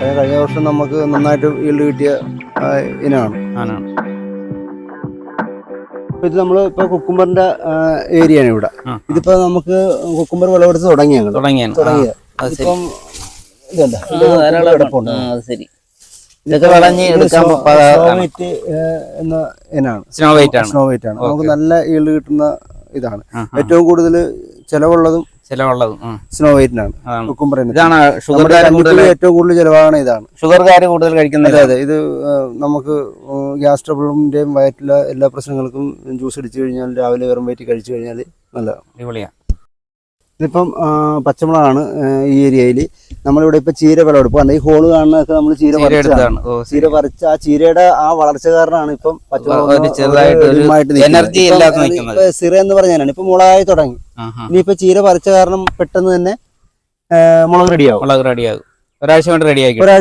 കഴിഞ്ഞ വർഷം നമുക്ക് നന്നായിട്ട് ഈൽഡ് കിട്ടിയ ഇനമാണ്. ഇപ്പൊ ഇത് നമ്മൾ ഇപ്പൊ കുക്കുംബറിന്റെ ഏരിയ ആണ് ഇവിടെ. ഇതിപ്പോ നമുക്ക് കുക്കുംബർ വിളവെടുത്ത് തുടങ്ങി ഞങ്ങൾ തുടങ്ങിയാണ് തുടങ്ങിയ? അത് ശരി. ഇപ്പം ഇതല്ല ആ, ധാരാളം കിടപ്പുണ്ട്. ആ, അത് ശരി. ഇതൊക്കെ വിളഞ്ഞ് എടുക്കാൻ സ്നോ പ- ഇനാണ് സ്നോ വൈറ്റ് ആണ്. സ്നോ വൈറ്റ് ആണ്. നമുക്ക് നല്ല ഈൽഡ് കിട്ടുന്ന ഇതാണ്. ഏറ്റവും കൂടുതൽ ചെലവുള്ളതും ചിലവുള്ളത്. സ്നോ വൈറ്റിനാണ് കുക്കുംബറിന് ഇതാണ് ഷുഗർകാർ കൂടുതൽ ഏറ്റവും കൂടുതൽ ചിലവാണ് ഇതാണ്. ഷുഗർകാർ കൂടുതൽ കഴിക്കുന്നത് അതെ ഇത് നമുക്ക് ഗ്യാസ് ട്രബിളിന്റെയും വയറ്റിലെ എല്ലാ പ്രശ്നങ്ങൾക്കും ജ്യൂസ് അടിച്ചു കഴിഞ്ഞാൽ രാവിലെ വെറും വയറ്റി കഴിച്ചു കഴിഞ്ഞാൽ നല്ലതാണ്. അടിപൊളിയാ. ഇതിപ്പം പച്ചമുളകാണ് ഈ ഏരിയയിൽ നമ്മളിവിടെ ഇപ്പൊ ചീര വിളവെടുപ്പ്. കണ്ട ഈ ഹോൾ കാണുന്നതൊക്കെ നമ്മൾ ചീര പറിച്ചതാണ്. ചീര പറിച്ച ആ ചീരയുടെ ആ വളർച്ച കാരണമാണ് ഇപ്പം പച്ചമുളക് സിറ എന്ന് പറഞ്ഞാണ് ഇപ്പൊ മുളകായി തുടങ്ങി. ഇനിയിപ്പോ ചീര പറിച്ച കാരണം പെട്ടെന്ന് തന്നെ മുളക് റെഡിയാവും മുളക് റെഡിയാകും ഒരാഴ്ച കൊണ്ട് റെഡിയാക്കി ഒരാഴ്ച